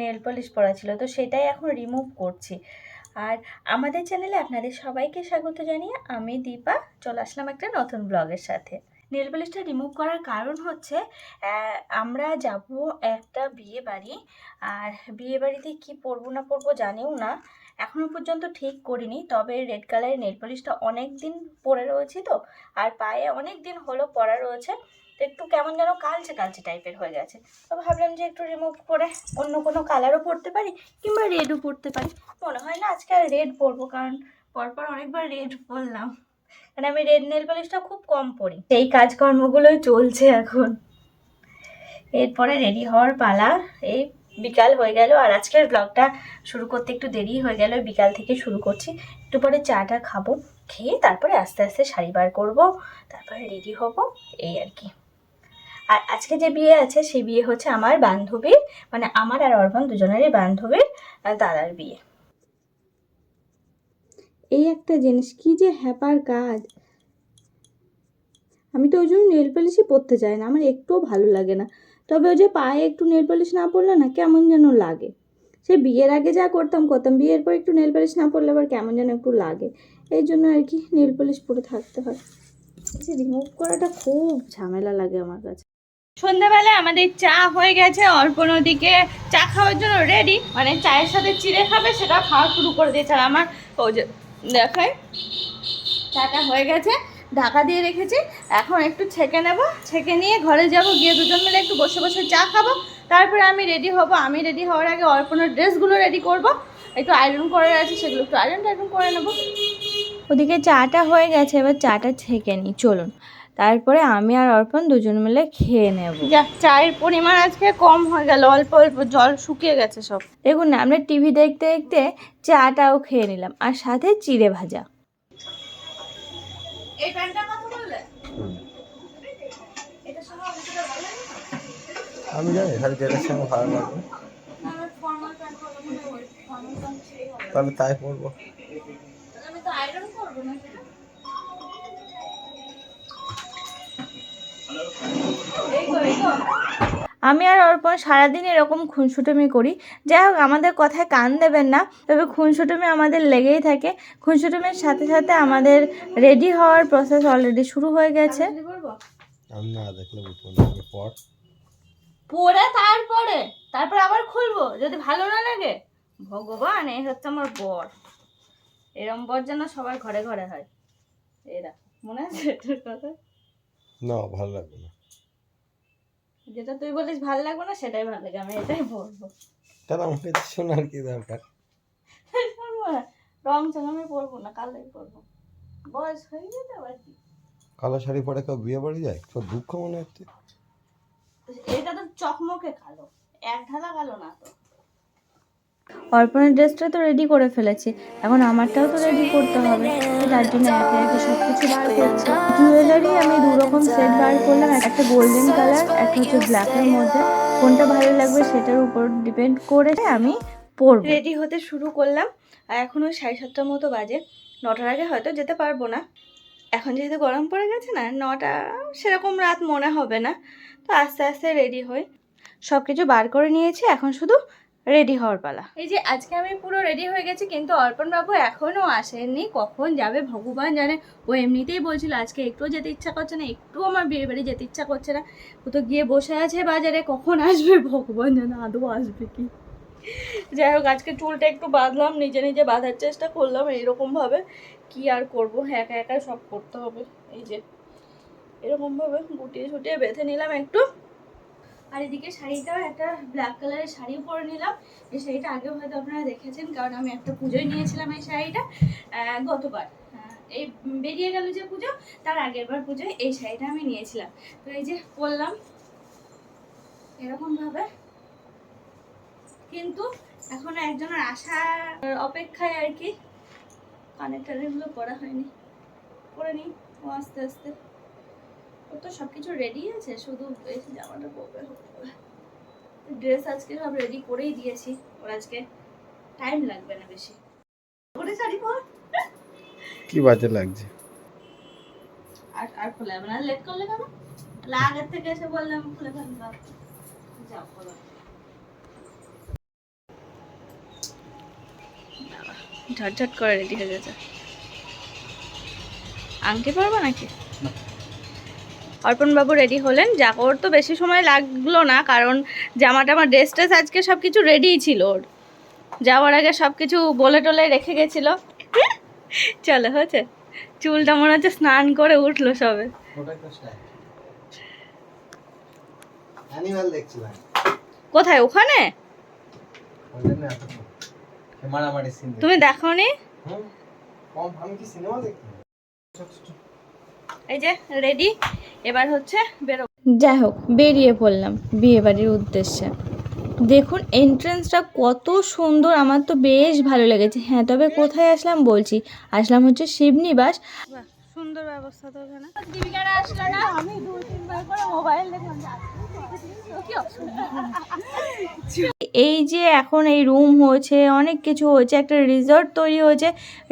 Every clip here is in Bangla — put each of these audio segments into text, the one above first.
নেল পলিশ পরা ছিল, তো সেটাই এখন রিমুভ করছি। আর আমাদের চ্যানেলে আপনাদের সবাইকে স্বাগত জানিয়ে আমি দীপা, চলে আসলাম একটা নতুন ব্লগের সাথে। নেল পলিশটা রিমুভ করার কারণ হচ্ছে আমরা যাব একটা বিয়ে বাড়ি, আর বিয়ে বাড়িতে কী পরবো না পরবো জানিও না। এখনও পর্যন্ত ঠিক করিনি, তবে রেড কালারের নেল পলিশটা অনেক দিন পরে রয়েছে তো, আর পায়ে অনেক দিন হলো পরা রয়েছে। একটু কেমন যেন কালচে কালচে টাইপের হয়ে গেছে। তো ভাবলাম যে একটু রিমুভ করে অন্য কোনো কালারও পরতে পারি কিংবা রেডও পরতে পারি। মনে হয় না আজকে আর রেড পরবো, কারণ পরপর অনেকবার রেড পরলাম। কারণ আমি রেড নেল পলিশটা খুব কম পরি। সেই কাজকর্মগুলোই চলছে এখন। এরপরে রেডি হওয়ার পালা। এই বিকাল হয়ে গেল, আর আজকের ব্লগটা শুরু করতে একটু দেরি হয়ে গেল। বিকাল থেকে শুরু করছি। একটু পরে চাটা খাব, খেয়ে তারপরে আস্তে আস্তে শাড়ি বার করব, তারপরে রেডি হব, এই আর কি। আর আজকে যে বিয়ে আছে, সেই বিয়ে হচ্ছে আমার বান্ধবীর মানে আমার আর অর্পণ দুজনেরই বান্ধবীর দাদার বিয়ে। এই একটা জিনিস, কি যে হ্যাপার কাজ। আমি তো ওই জন্য নেল পলিশই পরতে চাই না, আমার একটুও ভালো লাগে না। তবে ওই যে পায়ে একটু নেল পলিশ না পরলে না কেমন যেন লাগে। সে বিয়ের আগে যা করতাম করতাম, বিয়ের পর একটু নেল পলিশ না পরলে আবার কেমন যেন একটু লাগে। এই জন্য আর কি নেল পলিশ পরে থাকতে হয়। যে রিমুভ করাটা খুব ঝামেলা লাগে আমার কাছে। সন্ধ্যাবেলা আমাদের চা হয়ে গেছে, অর্পণ ওদিকে চা খাওয়ার জন্য রেডি মানে চায়ের সাথে চিড়ে খাবে, সেটা খাওয়া শুরু করে দিয়েছে আর আমার ও যে দেখায় চাটা হয়ে গেছে, ঢাকা দিয়ে রেখেছি, এখন একটু ছেঁকে নেব, ছেঁকে নিয়ে ঘরে যাব, গিয়ে দুজন মিলে একটু বসে বসে চা খাব, তারপরে আমি রেডি হব, আমি রেডি হওয়ার আগে অর্পণের ড্রেসগুলো রেডি করব, একটু আয়রন করে আছে, সেগুলো একটু আয়রন টাইরন করে নেব। ওদিকে চাটা হয়ে গেছে, এবার চাটা ছেঁকে নিই, চলুন। তারপরে আমি আর অর্পণ দুজন মিলে খেয়ে নেব। যা চায়ের পরিমাণ আজকে কম হয়ে গেল অল্প অল্প জল শুকিয়ে গেছে সব। দেখুন না আমরা টিভি দেখতে দেখতে চাটাও খেয়ে নিলাম আর সাথে চিড়ে ভাজা। এই কথা বললে? আমি জানি তাহলে যেটার সঙ্গে ভালো লাগবে। তাহলে তাই আমি তো আয়রন করব না আমি আর অর্পণ সারাদিন এরকম খুনসুটুমি করি। যাই হোক আমাদের কথায় কান দেবেন না তবে খুনসুটুমি আমাদের লেগেই থাকে। খুনসুটুমির সাথে সাথে আমাদের রেডি হওয়ার প্রসেস অলরেডি শুরু হয়ে গেছে। পর। পরে তারপরে তারপরে আবার খুলবো যদি ভালো না লাগে। ভগবান এই হচ্ছে আমার বর। এরম বর যেন সবার ঘরে ঘরে হয়। এরা মনে আছে কথা? না ভালো লাগবে না। যেটা তুই বলিস ভালো লাগবে না সেটাই ভালো লাগে আমি এটাই বলব। তাহলে আমাকে শোনার কি দরকার? রং চং আমি পরবো না কালোই পরবো। বয়স হয়ে গেছে আবার কি? কালো শাড়ি পরে কেউ বিয়ে বাড়ি যায়? তোর দুঃখ মনে হচ্ছে? এটা তো চকমকে কালো এক ঢালা কালো না তো। অর্পণের ড্রেসটা তো রেডি করে ফেলেছি। এখন আমারটাও তো রেডি করতে হবে। তার জন্য একে একে সব কিছু বার করছি। জুয়েলারি আমি দু রকম সেট বার করলাম। একটা গোল্ডেন কালার একটা হচ্ছে ব্ল্যাকের মধ্যে। কোনটা ভালো লাগবে সেটার উপর ডিপেন্ড করে আমি পরবো। রেডি হতে শুরু করলাম। আর এখন ওই সাড়ে সাতটার মতো বাজে। নটার আগে হয়তো যেতে পারব না। এখন যেহেতু গরম পড়ে গেছে না, নটা সেরকম রাত মনে হবে না। তো আস্তে আস্তে রেডি হই। সব কিছু বার করে নিয়েছি। এখন শুধু রেডি হওয়ার পালা। এই যে আজকে আমি পুরো রেডি হয়ে গেছি, কিন্তু অর্পণ বাবু এখনও আসেননি। কখন যাবে? ভগবান জানে। ও এমনিতেই বলছিল, আজকে একটুও যেতে ইচ্ছা করছে না, একটুও আমার বিয়ে বাড়ি যেতে ইচ্ছা করছে না। ও তো গিয়ে বসে আছে বাজারে, কখন আসবে? ভগবান জানে, আদৌ আসবে কি? যাই হোক, আজকে চুলটা একটু বাঁধলাম, নিজে নিজে বাঁধার চেষ্টা করলাম, এইরকমভাবে কি আর করব? একা একা সব করতে হবে। এই যে, এরকমভাবে গুটিয়ে ছুটিয়ে বেঁধে নিলাম একটু। আর এদিকে শাড়িটাও একটা ব্ল্যাক কালারের শাড়িও পরে নিলাম। এই শাড়িটা আগেও হয়তো আপনারা দেখেছেন, কারণ আমি একটা পুজোয় নিয়েছিলাম এই শাড়িটা গতবার। এই বেরিয়ে গেল যে পুজো, তার আগের বার পুজোয় এই শাড়িটা আমি নিয়েছিলাম। তো এই যে পরলাম, এরকমভাবে। কিন্তু এখন একজনের আশা অপেক্ষায় আর কি। কানের টানেরগুলো পরা হয়নি। করে নিই, ও আস্তে আস্তে। তো রেডি আছে শুধু জামাটা পরবে ড্রেস আজকে সব রেডি করেই দিয়েছি ওর আজকে টাইম লাগবে না বেশি। পরে শাড়ি পর। কি বাজে লাগছে? আর আর লেট করলে কেন? থেকে এসে বললাম খুলে ফেলবা যাও ঝটঝট করে রেডি হয়ে গেছে। আনতে পারব নাকি? অর্পণ বাবু রেডি হলেন জাগর তো বেশি সময় লাগল না কারণ জামা টামা ড্রেস ট্রেস আজকে সব কিছু রেডিই ছিল ওর। যাওয়ার আগে সব কিছু বলে টলে রেখে গেছিল। চলো হয়েছে। চুলটা মনে হচ্ছে স্নান করে উঠল সবে। কোথায়? ওখানে? তুমি দেখো? নি এই যে রেডি এবার হচ্ছে বেরো যাই হোক বেরিয়ে পড়লাম বিয়ে বাড়ির উদ্দেশ্যে। দেখুন এন্ট্রান্সটা কত সুন্দর আমার তো বেশ ভালো লেগেছে। হ্যাঁ তবে কোথায় আসলাম বলছি? আসলাম হচ্ছে শিবনিবাস। সুন্দর ব্যবস্থা তো এখানে। দীপিকারা আসলো না? আমি দু তিনবার করে মোবাইল দেখলাম। এই যে এখন এই রুম হয়েছে অনেক কিছু হয়েছে একটা রিসর্ট তৈরি হয়েছে।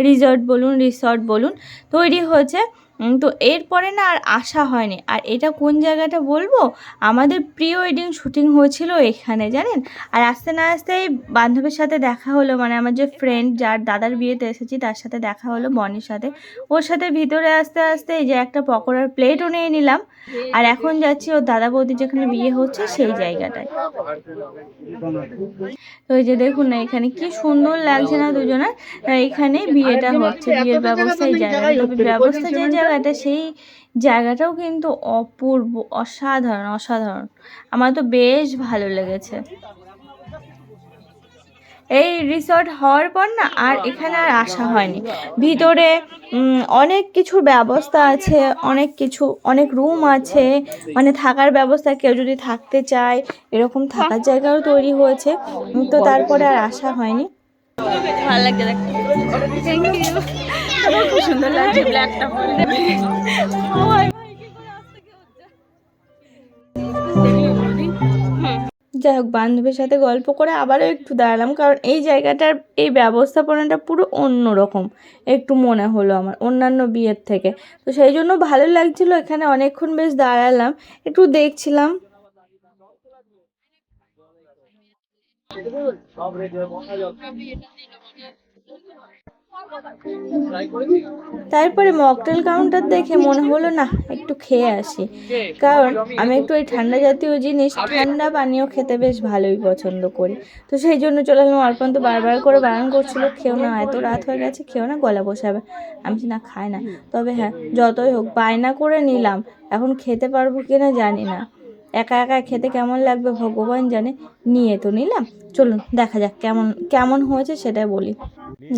রিসর্ট বলুন রিসর্ট বলুন তৈরি হয়েছে। তো এরপরে না আর আসা হয়নি। আর এটা কোন জায়গাটা বলব? আমাদের প্রি ওয়েডিং শুটিং হয়েছিল এখানে, জানেন? আর আসতে না আসতেই বান্ধবীর সাথে দেখা হলো মানে আমার যে ফ্রেন্ড যার দাদার বিয়েতে এসেছি, তার সাথে দেখা হলো বনির সাথে। ওর সাথে ভিতরে আসতে আসতে এই যে একটা পকোড়ার প্লেটও নিয়ে নিলাম। আর এখন যাচ্ছি ওর দাদা বৌদি যেখানে বিয়ে হচ্ছে, সেই জায়গাটায়। তো এই যে দেখুন না, এখানে কি সুন্দর লাগছে না দুজনের, এখানে বিয়েটা হচ্ছে। বিয়ের ব্যবস্থা এই জায়গাটা তবে ব্যবস্থা যে জায়গাটা সেই জায়গাটাও কিন্তু অপূর্ব, অসাধারণ অসাধারণ। আমার তো বেশ ভালো লেগেছে। এই রিসর্ট হওয়ার পর না আর এখানে আর আসা হয়নি। ভিতরে অনেক কিছুর ব্যবস্থা আছে, অনেক কিছু, অনেক রুম আছে। মানে থাকার ব্যবস্থা, কেউ যদি থাকতে চায়, এরকম থাকার জায়গাও তৈরি হয়েছে। তো তারপরে আর আসা হয়নি। ভালো লাগছে দেখতে। থ্যাংক ইউ খুব সুন্দর লাগছে ব্ল্যাকটা পরে। যাই হোক বান্ধবীর সাথে গল্প করে আবারও একটু দাঁড়ালাম কারণ এই জায়গাটার এই ব্যবস্থাপনাটা পুরো অন্য রকম একটু মনে হলো আমার অন্যান্য বিয়ের থেকে। তো সেই জন্য ভালো লাগছিল এখানে অনেকক্ষণ বেশ দাঁড়ালাম একটু দেখছিলাম। তারপরে মকটেল কাউন্টার দেখে মনে হলো, না, একটু খেয়ে আসি। কারণ আমি একটু ওই ঠান্ডা জাতীয় জিনিস, ঠান্ডা পানীয় খেতে বেশ ভালোই পছন্দ করি। তো সেই জন্য চলে এলাম অর্পণ তো বারবার করে বারণ করছিল, খেও না, এত রাত হয়ে গেছে, খেও না, গলা বসাবে। আমি না, খাই না। তবে হ্যাঁ যতই হোক, বায়না করে নিলাম। এখন খেতে পারব কিনা জানি না। একা একা খেতে কেমন লাগবে ভগবান জানে। নিয়ে তো নিলাম। চলুন, দেখা যাক কেমন কেমন হয়েছে সেটাই বলি।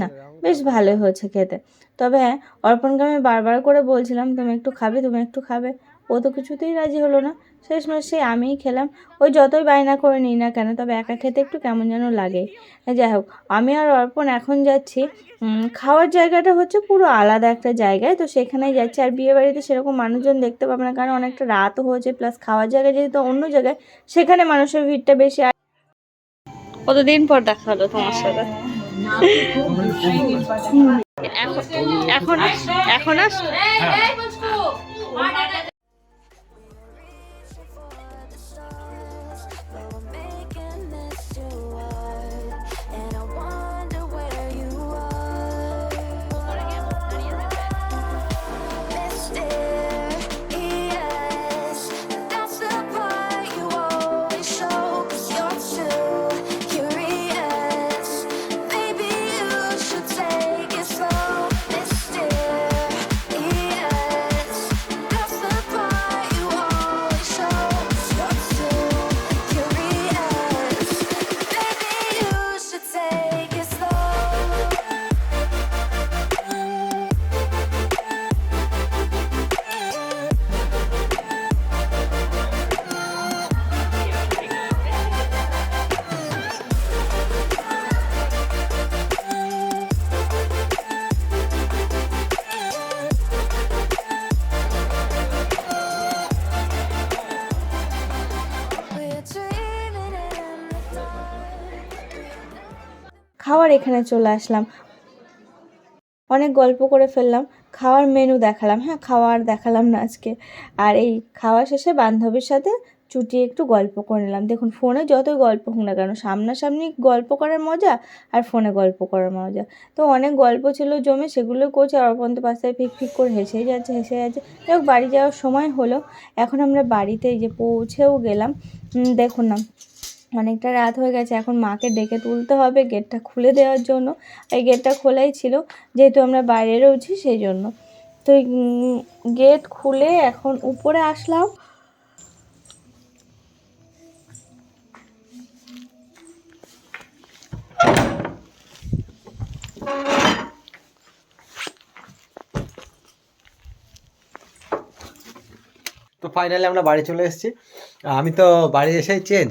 না, বেশ ভালোই হয়েছে খেতে। তবে হ্যাঁ অর্পণকে আমি বারবার করে বলছিলাম, তুমি একটু খাবে, তুমি একটু খাবে। ও তো কিছুতেই রাজি হলো না। শেষমেশ সেই আমিই খেলাম। ওই যতই বায়না করে নিই না কেন তবে একা খেতে একটু কেমন যেন লাগে। যাই হোক আমি আর অর্পণ এখন যাচ্ছি। খাওয়ার জায়গাটা হচ্ছে পুরো আলাদা একটা জায়গায়। তো সেখানেই যাচ্ছি। আর বিয়ে বাড়িতে সেরকম মানুষজন দেখতে পাবে না কারণ অনেকটা রাতও হয়েছে। প্লাস খাওয়ার জায়গা যেহেতু অন্য জায়গায় সেখানে মানুষের ভিড়টা বেশি। আর কতদিন পর দেখা হলো তোমার সাথে? এখন এখন এখন আস খাওয়ার এখানে চলে আসলাম। অনেক গল্প করে ফেললাম, খাওয়ার মেনু দেখালাম। হ্যাঁ খাওয়ার দেখালাম না আজকে। আর এই খাওয়া শেষে বান্ধবীর সাথে চুটিয়ে একটু গল্প করে নিলাম। দেখুন ফোনে যতই গল্প হোক না কেন, সামনাসামনি গল্প করার মজা আর ফোনে গল্প করার মজা। তো অনেক গল্প ছিল জমে, সেগুলো করছে, আর অপন্ত পাশে ফিক ফিক করে হেসেই যাচ্ছে, হেসে যাচ্ছে। যাই বাড়ি যাওয়ার সময় হলো। এখন আমরা বাড়িতে যে পৌঁছেও গেলাম। দেখুন না অনেকটা রাত হয়ে গেছে, এখন মাকে ডেকে তুলতে হবে গেটটা খুলে দেওয়ার জন্য। এই গেটটা খোলাই ছিল, যেহেতু আমরা বাইরে রয়েছি সেই জন্য তো গেট খুলে এখন উপরে আসলাম। তো ফাইনালি আমরা বাড়ি চলে এসেছি। আমি তো বাড়ি এসেই চেঞ্জ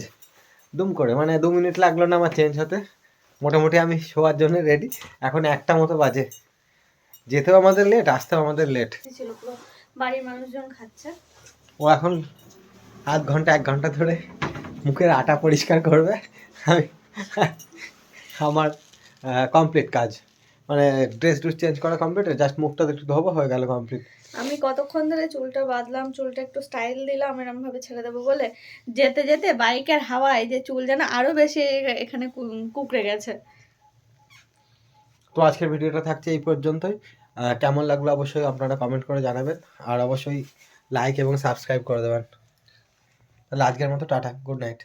দুম করে। মানে দু মিনিট লাগল না আমার চেঞ্জ হতে। মোটামুটি আমি শোয়ার জন্য রেডি এখন একটা মতো বাজে। যেতেও আমাদের লেট আসতেও আমাদের লেট বাড়ির মানুষজন খাচ্ছে। ও এখন আধ ঘণ্টা এক ঘণ্টা ধরে মুখের আটা পরিষ্কার করবে। আমি আমার কমপ্লিট কাজ। মানে ড্রেস ড্রেস চেঞ্জ করা কমপ্লিট জাস্ট মুখটা একটু ধোবো হয়ে গেল কমপ্লিট আমি কতক্ষণ ধরে চুলটা বাঁধলাম, চুলটা একটু স্টাইল দিলাম, এরম ভাবে ছেড়ে দেবো বলে যেতে যেতে বাইকের হাওয়ায় যে চুল যেন আরও বেশি এখানে কুকড়ে গেছে। তো আজকের ভিডিওটা থাকছে এই পর্যন্তই। কেমন লাগল অবশ্যই আপনারা কমেন্ট করে জানাবেন। আর অবশ্যই লাইক এবং সাবস্ক্রাইব করে দেবেন। তাহলে আজকের মতো টাটা গুড নাইট